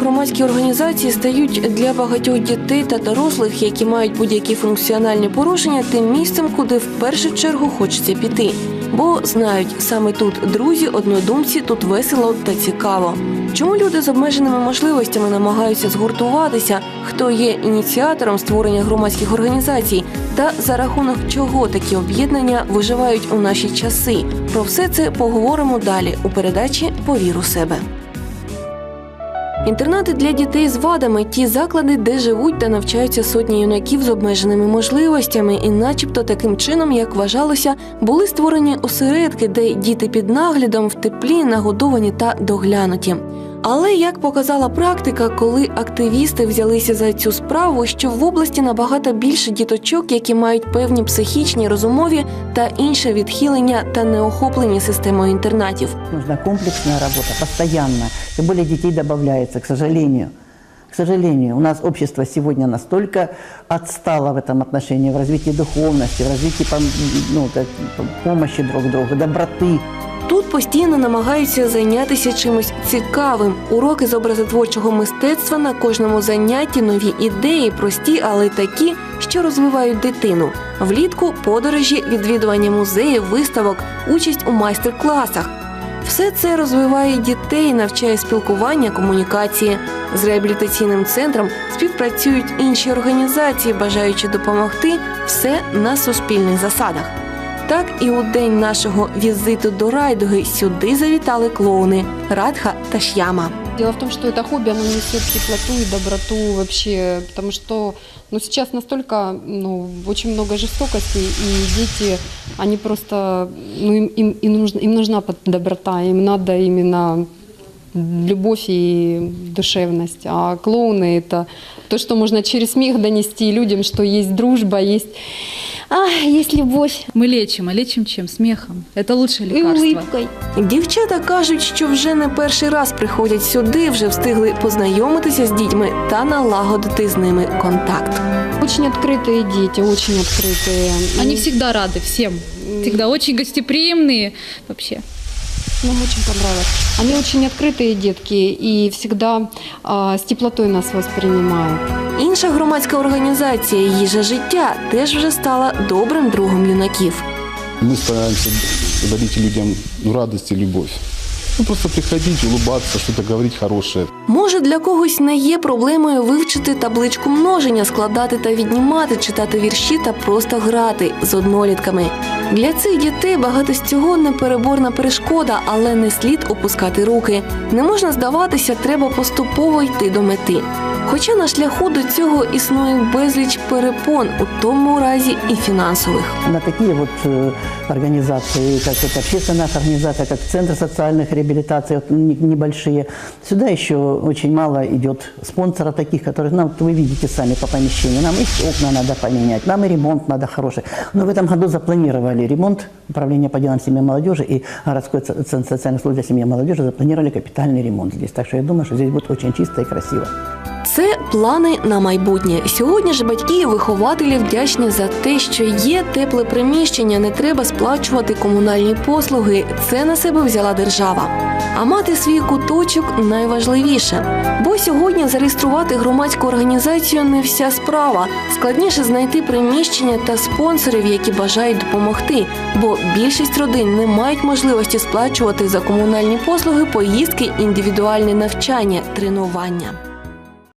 громадські організації стають для багатьох дітей та дорослих, які мають будь-які функціональні порушення, тим місцем, куди в першу чергу хочеться піти. Бо знають, саме тут друзі, однодумці, тут весело та цікаво. Чому люди з обмеженими можливостями намагаються згуртуватися? Хто є ініціатором створення громадських організацій? Та за рахунок чого такі об'єднання виживають у наші часи? Про все це поговоримо далі у передачі Повір у себе. Інтернати для дітей з вадами ті заклади, де живуть та навчаються сотні юнаків з обмеженими можливостями, і, начебто, таким чином, як вважалося, були створені осередки, де діти під наглядом в теплі, нагодовані та доглянуті. Але як показала практика, коли активісти взялися за цю справу, що в області набагато більше діточок, які мають певні психічні, розумові та інше відхилення та не охоплені системою інтернатів. Нужна комплексная работа, постоянно. Тем более детей добавляется, к сожалению. К сожалению, у нас общество сегодня настолько отстало в этом отношении, в развитии духовности, в развитии ну, помощи друг другу, доброты. Тут постійно намагаються зайнятися чимось цікавим. Уроки з образотворчого мистецтва на кожному занятті нові ідеї, прості, але такі, що розвивають дитину. Влітку подорожі, відвідування музеїв, виставок, участь у майстер-класах. Все це розвиває дітей, навчає спілкування, комунікації. З реабілітаційним центром співпрацюють інші організації, бажаючи допомогти все на суспільних засадах. Так і у день нашого візиту до райдуги сюди завітали клоуни Радха та Ш'яма. Дело в том, что это хобби, оно несет теплоту и доброту вообще, потому что ну, сейчас настолько, ну, очень много жестокости, и дети, они просто, ну, им, им, им, нужна, им нужна доброта, им надо именно любовь и душевность. А клоуны – это то, что можно через смех донести людям, что есть дружба, есть, а, есть любовь Мы лечим, а лечим чем? Смехом. Это лучшее и лекарство. улыбкой. Дівчата кажуть, що вже не перший раз приходять сюди, вже встигли познайомитися з дітьми та налагодити з ними контакт. Очень открытые дети, очень открытые. Они И- всегда рады всем. Всегда очень гостеприимные вообще. Нам очень понравилось. Они очень открытые детки и всегда а, с теплотой нас воспринимают. Інша громадська організація Їжа життя теж вже стала добрим другом юнаків. Мы стараемся дарить людям ну, радость и любовь. Ну, просто приходіть, улыбаться, что-то говорить хорошее. Може, для когось не є проблемою вивчити табличку множення, складати та віднімати, читати вірші та просто грати з однолітками. Для цих дітей багато з цього непереборна перешкода, але не слід опускати руки. Не можна здаватися, треба поступово йти до мети. Хоча на шляху до цього існує безліч перепон, у тому разі і фінансових. На такие вот э, организации, как это общественная организация, как Центр социальных реабилитаций, вот, не- небольшие, сюда еще очень мало идет спонсоров таких, которые, ну, вот вы видите сами по помещению, нам их окна надо поменять, нам и ремонт надо хороший. Но в этом году запланировали ремонт Управления по делам семьи и молодежи и городской ц- Центр социальных служб для семьи и молодежи запланировали капитальный ремонт здесь. Так что я думаю, что здесь будет очень чисто и красиво. Це плани на майбутнє. Сьогодні ж батьки і вихователі вдячні за те, що є тепле приміщення, не треба сплачувати комунальні послуги. Це на себе взяла держава. А мати свій куточок найважливіше. Бо сьогодні зареєструвати громадську організацію не вся справа. Складніше знайти приміщення та спонсорів, які бажають допомогти. Бо більшість родин не мають можливості сплачувати за комунальні послуги, поїздки, індивідуальне навчання, тренування.